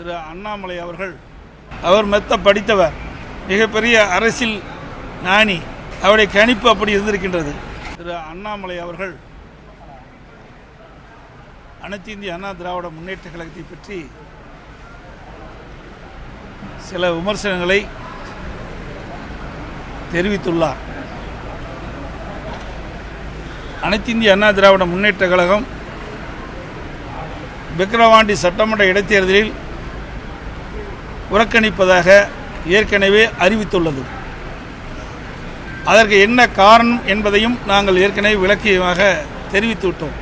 திரு அண்ணாமலை அவர்கள். அவர் மெத்த படித்தவர். மிகப்பெரிய அரசியல் ஞானி. அவருடைய கணிப்பு அப்படி இருந்திருக்கின்றது. திரு அண்ணாமலை அவர்கள் அனைத்து இந்திய அண்ணா திராவிட முன்னேற்ற கழகத்தை பற்றி சில விமர்சனங்களை தெரிவித்துள்ளார். அனைத்து இந்திய அண்ணா திராவிட முன்னேற்ற கழகம் விக்கிரவாண்டி சட்டமன்ற இடைத்தேர்தலில் புறக்கணிப்பதாக ஏற்கனவே அறிவித்துள்ளது. அதற்கு என்ன காரணம் என்பதையும் நாங்கள் ஏற்கனவே விளக்கியமாக தெரிவித்துவிட்டோம்.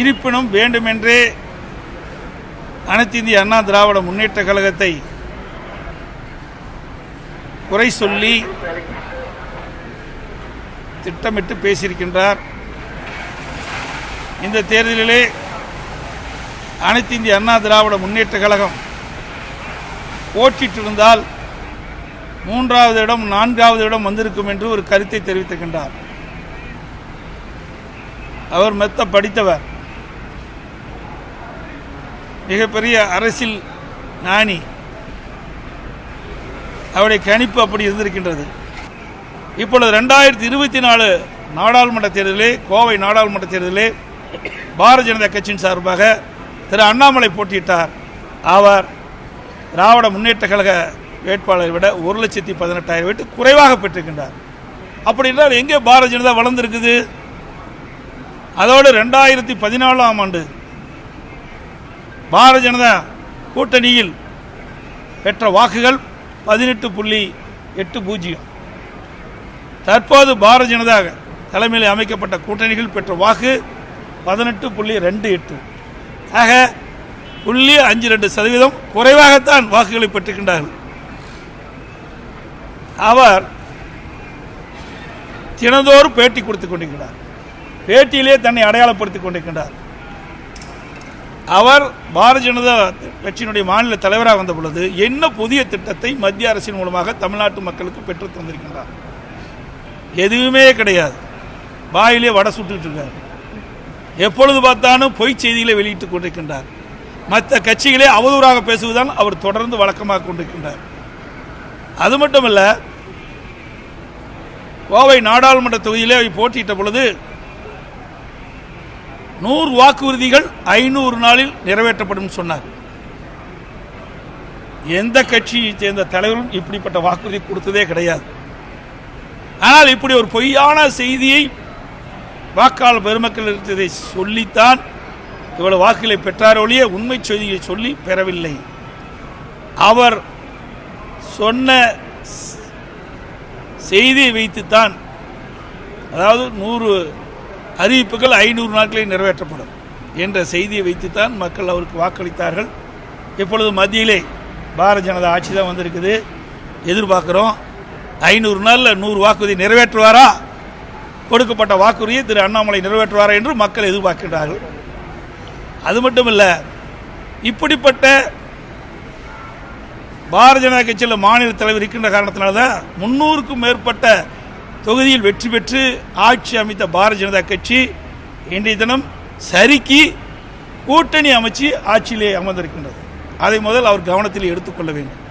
இருப்பினும் வேண்டுமென்றே அனைத்து இந்திய அண்ணா திராவிட முன்னேற்ற கழகத்தை குறை சொல்லி திட்டமிட்டு பேசியிருக்கின்றார். இந்த தேர்தலிலே அனைத்து இந்திய அண்ணா திராவிட முன்னேற்ற கழகம் போட்டிட்டிருந்தால் மூன்றாவது இடம் நான்காவது இடம் வந்திருக்கும் என்று ஒரு கருத்தை தெரிவித்திருக்கின்றார் அவர் மெத்த படித்தவர். மிகப்பெரிய அரசியல் ஞானி. அவருடைய கணிப்பு அப்படி இருந்திருக்கின்றது. இப்பொழுது ரெண்டாயிரத்தி இருபத்தி நாலு நாடாளுமன்ற தேர்தலே கோவை நாடாளுமன்ற தேர்தலே பாரதிய ஜனதா கட்சியின் சார்பாக திரு அண்ணாமலை போட்டியிட்டார். அவர் திராவிட முன்னேற்ற கழக வேட்பாளரை விட ஒரு லட்சத்தி பதினெட்டாயிரம் வீட்டு குறைவாக பெற்றிருக்கின்றார். அப்படி என்றால் எங்கே பாரதிய ஜனதா வளர்ந்துருக்குது? அதோடு ரெண்டாயிரத்தி பதினாலாம் ஆண்டு பாரதிய ஜனதா கூட்டணியில் பெற்ற வாக்குகள் பதினெட்டு புள்ளி எட்டு பூஜ்ஜியம். தற்போது பாரதிய ஜனதா தலைமையில் அமைக்கப்பட்ட கூட்டணிகள் பெற்ற வாக்கு பதினெட்டு புள்ளி ரெண்டு எட்டு. ஆக புள்ளி அஞ்சு ரெண்டு சதவீதம் குறைவாகத்தான் வாக்குகளை பெற்றுக்கின்றார்கள் அவர் தினந்தோறும் பேட்டி கொடுத்துக் கொண்டிருக்கிறார். பேட்டியிலே தன்னை அடையாளப்படுத்திக் கொண்டிருக்கின்றார். அவர் பாரதிய ஜனதா கட்சியினுடைய மாநில தலைவராக வந்த பொழுது என்ன புதிய திட்டத்தை மத்திய அரசின் மூலமாக தமிழ்நாட்டு மக்களுக்கு பெற்று தந்திருக்கின்றார்? எதுவுமே கிடையாது. வாயிலே வடை சுட்டுக்கிட்டு இருக்கார். எப்பொழுது பார்த்தாலும் பொய் செய்திகளை வெளியிட்டுக் கொண்டிருக்கின்றார். மற்ற கட்சிகளே அவதூறாக பேசுவதுதான் அவர் தொடர்ந்து வழக்கமாக கொண்டிருக்கின்றார். அது மட்டுமல்ல கோவை நாடாளுமன்ற தொகுதியிலே போட்டியிட்ட பொழுது நூறு வாக்குறுதிகள் ஐநூறு நாளில் நிறைவேற்றப்படும் சொன்னார். எந்த கட்சியை சேர்ந்த தலைவரும் இப்படிப்பட்ட வாக்குறுதி கொடுத்ததே கிடையாது. ஆனால் இப்படி ஒரு பொய்யான செய்தியை வாக்காளர் பெருமக்கள் இருந்ததை சொல்லித்தான் இவ்வளவு வாக்குகளை பெற்றார் ஒழிய உண்மை செய்தியை சொல்லி பெறவில்லை. அவர் சொன்ன செய்தியை வைத்துத்தான் அதாவது நூறு அறிவிப்புகள் ஐநூறு நாட்களில் நிறைவேற்றப்படும் என்ற செய்தியை வைத்துத்தான் மக்கள் அவருக்கு வாக்களித்தார்கள். இப்பொழுது மத்தியிலே பாரதிய ஜனதா ஆட்சி தான் வந்திருக்குது. எதிர்பார்க்குறோம் ஐநூறு நாளில் நூறு வாக்குறுதி நிறைவேற்றுவாரா? கொடுக்கப்பட்ட வாக்குறுதியை திரு அண்ணாமலை நிறைவேற்றுவாரா என்று மக்கள் எதிர்பார்க்கிறார்கள் அது மட்டும் இல்லை இப்படிப்பட்ட பாரதிய ஜனதா கட்சியில் மாநில தலைவர் இருக்கின்ற காரணத்தினால தான் முன்னூறுக்கும் மேற்பட்ட தொகுதியில் வெற்றி பெற்று ஆட்சி அமைத்த பாரதிய ஜனதா கட்சி இன்றைய தினம் சரிக்கு கூட்டணி அமைச்சு ஆட்சியிலே அமர்ந்திருக்கின்றது. அதை முதல் அவர் கவனத்தில் எடுத்துக்கொள்ள வேண்டும்.